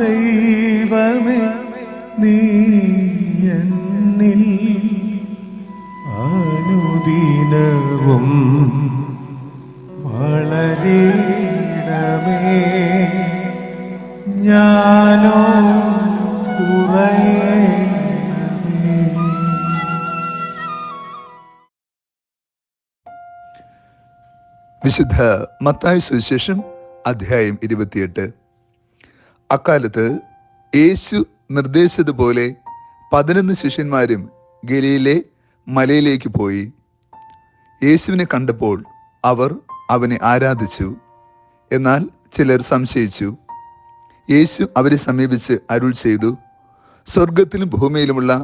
ദൈവമേ നീ എന്നിൽ അനുദിനവും വളരീടമേ ഞാനോ വിശുദ്ധ മത്തായ സുവിശേഷം അധ്യായം ഇരുപത്തിയെട്ട്. അക്കാലത്ത് യേശു നിർദ്ദേശിച്ചതുപോലെ പതിനൊന്ന് ശിഷ്യന്മാരും ഗലിയിലെ മലയിലേക്ക് പോയി. യേശുവിനെ കണ്ടപ്പോൾ അവർ അവനെ ആരാധിച്ചു. എന്നാൽ ചിലർ സംശയിച്ചു. യേശു അവരെ സമീപിച്ച് അരുൾ ചെയ്തു സ്വർഗത്തിലും ഭൂമിയിലുമുള്ള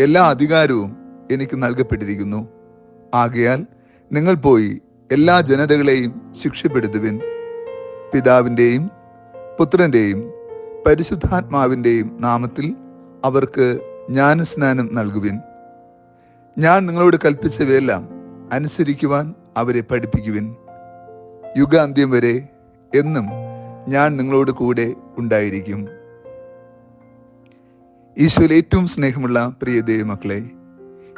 എല്ലാ അധികാരവും എനിക്ക് നൽകപ്പെട്ടിരിക്കുന്നു. ആകയാൽ നിങ്ങൾ പോയി എല്ലാ ജനതകളെയും ശിക്ഷപ്പെടുത്തുവിൻ. പിതാവിന്റെയും പുത്രന്റെയും പരിശുദ്ധാത്മാവിന്റെയും നാമത്തിൽ അവർക്ക് ജ്ഞാനസ്നാനം നൽകുവിൻ. ഞാൻ നിങ്ങളോട് കൽപ്പിച്ചവയെല്ലാം അനുസരിക്കുവാൻ അവരെ പഠിപ്പിക്കുവിൻ. യുഗാന്ത്യം വരെ എന്നും ഞാൻ നിങ്ങളോട് കൂടെ ഉണ്ടായിരിക്കും. ഈശോയിൽ ഏറ്റവും സ്നേഹമുള്ള പ്രിയ ദൈവമക്കളെ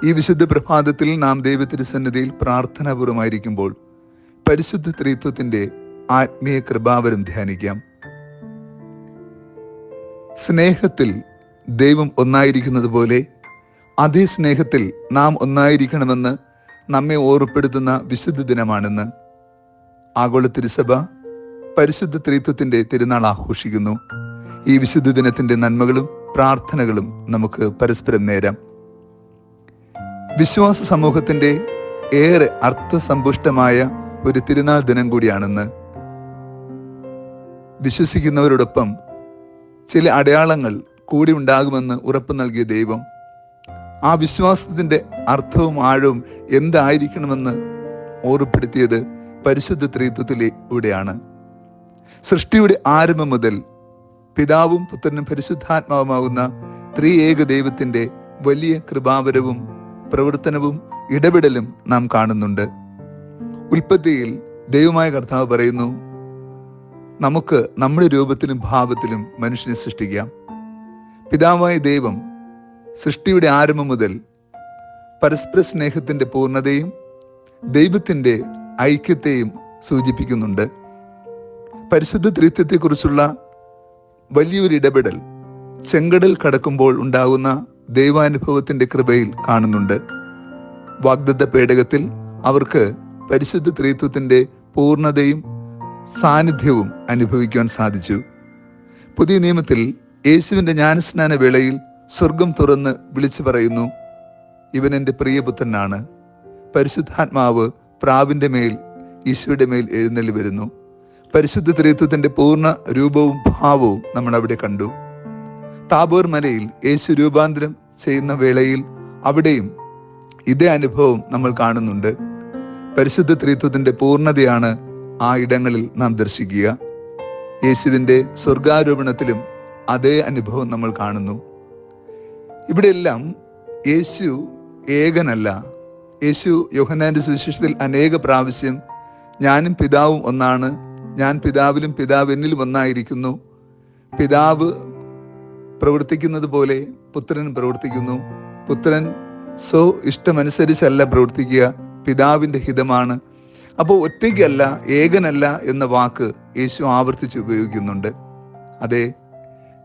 ഈ വിശുദ്ധ പ്രഭാതത്തിൽ നാം ദൈവത്തിരുസന്നിധിയിൽ പ്രാർത്ഥനാപൂർവമായിരിക്കുമ്പോൾ പരിശുദ്ധ ത്രിത്വത്തിന്റെ ആത്മീയ കൃപാവരം ധ്യാനിക്കാം. സ്നേഹത്തിൽ ദൈവം ഒന്നായിരിക്കുന്നത് പോലെ അതേ സ്നേഹത്തിൽ നാം ഒന്നായിരിക്കണമെന്ന് നമ്മെ ഓർപ്പെടുത്തുന്ന വിശുദ്ധ ദിനമാണെന്ന്. ആഗോള തിരുസഭ പരിശുദ്ധ ത്രിത്വത്തിന്റെ തിരുനാൾ ആഘോഷിക്കുന്നു. ഈ വിശുദ്ധ ദിനത്തിന്റെ നന്മകളും പ്രാർത്ഥനകളും നമുക്ക് പരസ്പരം നേരാം. വിശ്വാസ സമൂഹത്തിന്റെ ഏറെ അർത്ഥസമ്പുഷ്ടമായ ഒരു തിരുനാൾ ദിനം കൂടിയാണെന്ന്. വിശ്വസിക്കുന്നവരോടൊപ്പം ചില അടയാളങ്ങൾ കൂടി ഉണ്ടാകുമെന്ന് ഉറപ്പ് നൽകിയ ദൈവം ആ വിശ്വാസത്തിന്റെ അർത്ഥവും ആഴവും എന്തായിരിക്കണമെന്ന് ഓർമ്മപ്പെടുത്തിയത് പരിശുദ്ധ ത്രിത്വത്തിലൂടെയാണ് സൃഷ്ടിയുടെ ആരംഭം മുതൽ പിതാവും പുത്രനും പരിശുദ്ധാത്മാവുമാകുന്ന ത്രിയേക ദൈവത്തിന്റെ വലിയ കൃപാവരവും പ്രവർത്തനവും ഇടപെടലും നാം കാണുന്നുണ്ട്. ഉൽപ്പത്തിയിൽ ദൈവമായ കർത്താവ് പറയുന്നു നമുക്ക് നമ്മുടെ രൂപത്തിലും ഭാവത്തിലും മനുഷ്യനെ സൃഷ്ടിക്കാം. പിതാവായ ദൈവം സൃഷ്ടിയുടെ ആരംഭം മുതൽ പരസ്പര സ്നേഹത്തിന്റെ പൂർണതയും ദൈവത്തിന്റെ ഐക്യത്തെയും സൂചിപ്പിക്കുന്നുണ്ട്. പരിശുദ്ധ ത്രിത്വത്തെക്കുറിച്ചുള്ള വലിയൊരു ഇടപെടൽ ചെങ്കടൽ കടക്കുമ്പോൾ ഉണ്ടാകുന്ന ദൈവാനുഭവത്തിന്റെ കൃപയിൽ കാണുന്നുണ്ട്. വാഗ്ദത്ത പേടകത്തിൽ അവർക്ക് പരിശുദ്ധ ത്രിത്വത്തിന്റെ പൂർണതയും സാന്നിധ്യവും അനുഭവിക്കുവാൻ സാധിച്ചു. പുതിയ നിയമത്തിൽ യേശുവിന്റെ ജ്ഞാനസ്നാന വേളയിൽ സ്വർഗം തുറന്ന് വിളിച്ചു പറയുന്നു ഇവൻ എന്റെ പ്രിയപുത്രനാണ്. പരിശുദ്ധാത്മാവ് പ്രാവിന്റെ മേൽ ഈശോയുടെ മേൽ എഴുന്നള്ളി വരുന്നു. പരിശുദ്ധ ത്രിത്വത്തിന്റെ പൂർണ രൂപവും ഭാവവും നമ്മൾ അവിടെ കണ്ടു. താബോർ മലയിൽ യേശു രൂപാന്തരം ചെയ്യുന്ന വേളയിൽ അവിടെയും ഇതേ അനുഭവം നമ്മൾ കാണുന്നുണ്ട്. പരിശുദ്ധ ത്രിത്വത്തിന്റെ പൂർണതയാണ് ആ ഇടങ്ങളിൽ നാം ദർശിക്കുക. യേശുവിന്റെ സ്വർഗാരോപണത്തിലും അതേ അനുഭവം നമ്മൾ കാണുന്നു. ഇവിടെയെല്ലാം യേശു ഏകനല്ല. യേശു യോഹന്നാന്റെ സുവിശേഷത്തിൽ അനേക പ്രാവശ്യം ഞാനും പിതാവും ഒന്നാണ്. ഞാൻ പിതാവിലും പിതാവ് എന്നിലും ഒന്നായിരിക്കുന്നു. പിതാവ് പ്രവർത്തിക്കുന്നത് പോലെ പുത്രൻ പ്രവർത്തിക്കുന്നു. പുത്രൻ സ്വ ഇഷ്ടമനുസരിച്ചല്ല പ്രവർത്തിക്കുക. പിതാവിന്റെ ഹിതമാണ്. അപ്പോൾ ഒറ്റയ്ക്കല്ല ഏകനല്ല എന്ന വാക്ക് യേശു ആവർത്തിച്ച് ഉപയോഗിക്കുന്നുണ്ട്. അതെ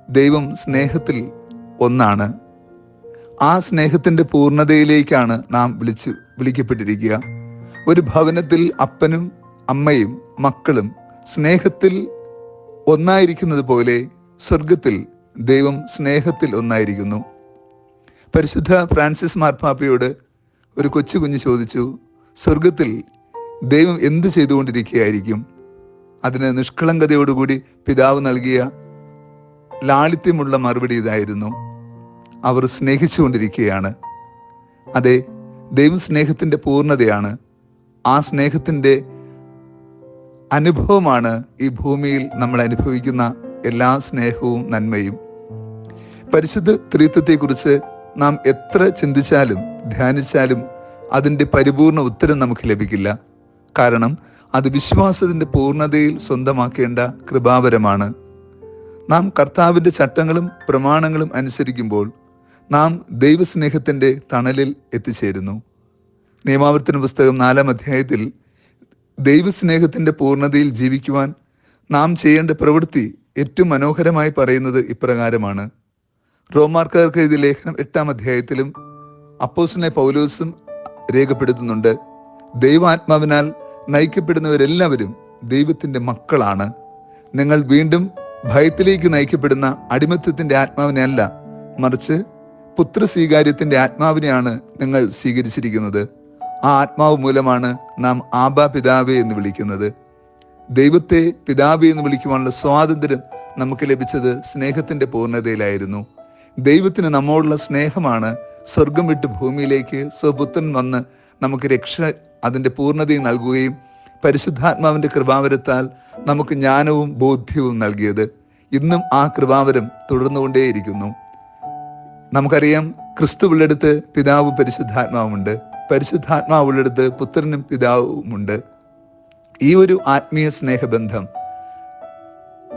ദൈവം സ്നേഹത്തിൽ ഒന്നാണ്. ആ സ്നേഹത്തിന്റെ പൂർണതയിലേക്കാണ് നാം വിളിച്ച് വിളിക്കപ്പെട്ടിരിക്കുക. ഒരു ഭവനത്തിൽ അപ്പനും അമ്മയും മക്കളും സ്നേഹത്തിൽ ഒന്നായിരിക്കുന്നത് പോലെ സ്വർഗത്തിൽ ദൈവം സ്നേഹത്തിൽ ഒന്നായിരിക്കുന്നു. പരിശുദ്ധ ഫ്രാൻസിസ് മാർപ്പാപ്പയോട് ഒരു കൊച്ചു കുഞ്ഞ് ചോദിച്ചു സ്വർഗത്തിൽ ദൈവം എന്ത് ചെയ്തുകൊണ്ടിരിക്കുകയായിരിക്കും? അതിന് നിഷ്കളങ്കതയോടുകൂടി പിതാവ് നൽകിയ ലാളിത്യമുള്ള മറുപടി ഇതായിരുന്നു. അവർ സ്നേഹിച്ചുകൊണ്ടിരിക്കുകയാണ്. അതെ ദൈവം സ്നേഹത്തിന്റെ പൂർണതയാണ്. ആ സ്നേഹത്തിന്റെ അനുഭവമാണ് ഈ ഭൂമിയിൽ നമ്മൾ അനുഭവിക്കുന്ന എല്ലാ സ്നേഹവും നന്മയും. പരിശുദ്ധ ത്രിത്വത്തെക്കുറിച്ച് നാം എത്ര ചിന്തിച്ചാലും ധ്യാനിച്ചാലും അതിന്റെ പരിപൂർണ ഉത്തരം നമുക്ക് ലഭിക്കില്ല. കാരണം അത് വിശ്വാസത്തിന്റെ പൂർണതയിൽ സ്വന്തമാക്കേണ്ട കൃപാവരമാണ്. നാം കർത്താവിന്റെ ചട്ടങ്ങളും പ്രമാണങ്ങളും അനുസരിക്കുമ്പോൾ നാം ദൈവസ്നേഹത്തിന്റെ തണലിൽ എത്തിച്ചേരുന്നു. നിയമാവർത്തന പുസ്തകം നാലാം അധ്യായത്തിൽ ദൈവസ്നേഹത്തിന്റെ പൂർണതയിൽ ജീവിക്കുവാൻ നാം ചെയ്യേണ്ട പ്രവൃത്തി ഏറ്റവും മനോഹരമായി പറയുന്നത് ഇപ്രകാരമാണ്. റോമാർക്കാർക്ക് എഴുതിയ ലേഖനം എട്ടാം അധ്യായത്തിലും അപ്പോസിനെ പൗലോസും രേഖപ്പെടുത്തുന്നുണ്ട്. ദൈവാത്മാവിനാൽ നയിക്കപ്പെടുന്നവരെല്ലാവരും ദൈവത്തിന്റെ മക്കളാണ്. നിങ്ങൾ വീണ്ടും ഭയത്തിലേക്ക് നയിക്കപ്പെടുന്ന അടിമത്വത്തിന്റെ ആത്മാവിനെ അല്ല മറിച്ച് പുത്രസ്വീകാര്യത്തിന്റെ ആത്മാവിനെയാണ് നിങ്ങൾ സ്വീകരിച്ചിരിക്കുന്നത്. ആ ആത്മാവ് മൂലമാണ് നാം ആബാ പിതാവേ എന്ന് വിളിക്കുന്നത്. ദൈവത്തെ പിതാവേ എന്ന് വിളിക്കുവാനുള്ള സ്വാതന്ത്ര്യം നമുക്ക് ലഭിച്ചത് സ്നേഹത്തിന്റെ പൂർണതയിലായിരുന്നു. ദൈവത്തിന് നമ്മോടുള്ള സ്നേഹമാണ് സ്വർഗം വിട്ട് ഭൂമിയിലേക്ക് സ്വപുത്രൻ വന്ന് നമുക്ക് രക്ഷ അതിന്റെ പൂർണതയും നൽകുകയും പരിശുദ്ധാത്മാവിന്റെ കൃപാവരത്താൽ നമുക്ക് ജ്ഞാനവും ബോധ്യവും നൽകിയത്. ഇന്നും ആ കൃപാവരം തുടർന്നുകൊണ്ടേയിരിക്കുന്നു. നമുക്കറിയാം ക്രിസ്തു പിതാവ് പരിശുദ്ധാത്മാവുമുണ്ട്. പരിശുദ്ധാത്മാവ് ഉള്ളിടത്ത് പുത്രനും പിതാവുമുണ്ട്. ഈ ഒരു ആത്മീയ സ്നേഹബന്ധം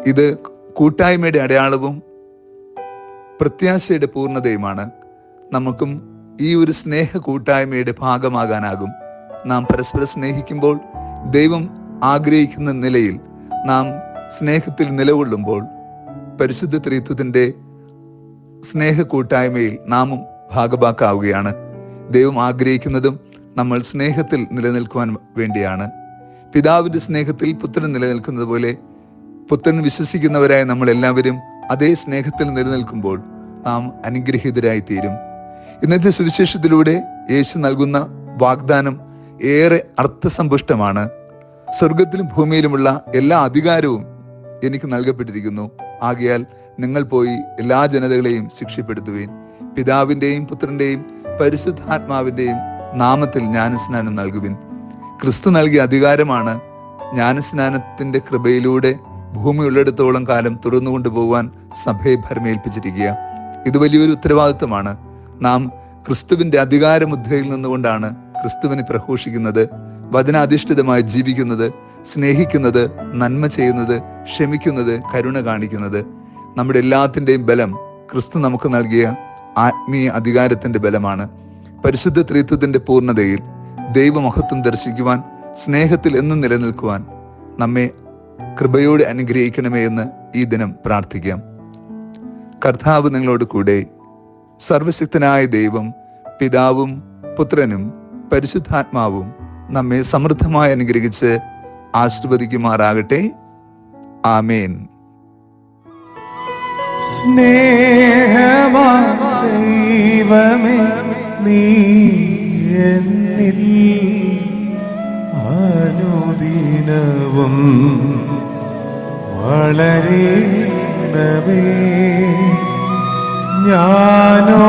ഇത് കൂട്ടായ്മയുടെ അടയാളവും പ്രത്യാശയുടെ പൂർണതയുമാണ്. നമുക്കും ഈ ഒരു സ്നേഹ കൂട്ടായ്മയുടെ ഭാഗമാകാനാകും. നാം പരസ്പരം സ്നേഹിക്കുമ്പോൾ ദൈവം ആഗ്രഹിക്കുന്ന നിലയിൽ നാം സ്നേഹത്തിൽ നിലകൊള്ളുമ്പോൾ പരിശുദ്ധ ത്രിത്വത്തിന്റെ സ്നേഹ കൂട്ടായ്മയിൽ നാമും ഭാഗഭാക്കാവുകയാണ്. ദൈവം ആഗ്രഹിക്കുന്നതും നമ്മൾ സ്നേഹത്തിൽ നിലനിൽക്കുവാൻ വേണ്ടിയാണ്. പിതാവിന്റെ സ്നേഹത്തിൽ പുത്രൻ നിലനിൽക്കുന്നത് പോലെ പുത്രൻ വിശ്വസിക്കുന്നവരായ നമ്മൾ എല്ലാവരും അതേ സ്നേഹത്തിൽ നിലനിൽക്കുമ്പോൾ നാം അനുഗ്രഹീതരായി തീരും ഇന്നത്തെ സുവിശേഷത്തിലൂടെ യേശു നൽകുന്ന വാഗ്ദാനം ഏറെ അർത്ഥസമ്പുഷ്ടമാണ്. സ്വർഗത്തിലും ഭൂമിയിലുമുള്ള എല്ലാ അധികാരവും എനിക്ക് നൽകപ്പെട്ടിരിക്കുന്നു. ആകയാൽ നിങ്ങൾ പോയി എല്ലാ ജനതകളെയും ശിക്ഷപ്പെടുത്തുവേൻ. പിതാവിന്റെയും പുത്രന്റെയും പരിശുദ്ധാത്മാവിന്റെയും നാമത്തിൽ ജ്ഞാനസ്നാനം നൽകുവിൻ. ക്രിസ്തു നൽകിയ അധികാരമാണ് ജ്ഞാനസ്നാനത്തിന്റെ കൃപയിലൂടെ ഭൂമി ഉള്ളിടത്തോളം കാലം തുറന്നു കൊണ്ടുപോകാൻ സഭയെ ഭരമേൽപ്പിച്ചിരിക്കുക. ഇത് വലിയൊരു ഉത്തരവാദിത്വമാണ്. നാം ക്രിസ്തുവിന്റെ അധികാരമുദ്രയിൽ നിന്നുകൊണ്ടാണ് ക്രിസ്തുവിനെ പ്രഘോഷിക്കുന്നത് വചനാധിഷ്ഠിതമായി ജീവിക്കുന്നത് സ്നേഹിക്കുന്നത് നന്മ ചെയ്യുന്നത് ക്ഷമിക്കുന്നത് കരുണ കാണിക്കുന്നത്. നമ്മുടെ എല്ലാത്തിന്റെയും ബലം ക്രിസ്തു നമുക്ക് നൽകിയ ആത്മീയ അധികാരത്തിന്റെ ബലമാണ്. പരിശുദ്ധ ത്രിത്വത്തിന്റെ പൂർണതയിൽ ദൈവമഹത്വം ദർശിക്കുവാൻ സ്നേഹത്തിൽ എന്നും നിലനിൽക്കുവാൻ നമ്മെ കൃപയോടെ അനുഗ്രഹിക്കണമേ എന്ന് ഈ ദിനം പ്രാർത്ഥിക്കാം. കർത്താവ് നിങ്ങളോട് കൂടെ സർവശക്തനായ ദൈവം പിതാവും പുത്രനും പരിശുദ്ധാത്മാവും നമ്മെ സമൃദ്ധമായി അനുഗ്രഹിച്ച് ആശീർവദിക്കുമാറാകട്ടെ. ആമേൻ. സ്നേഹമാ ദൈവമേ നീ എന്നിൽ അനുദിനവും വളരണമേ ഞാനോ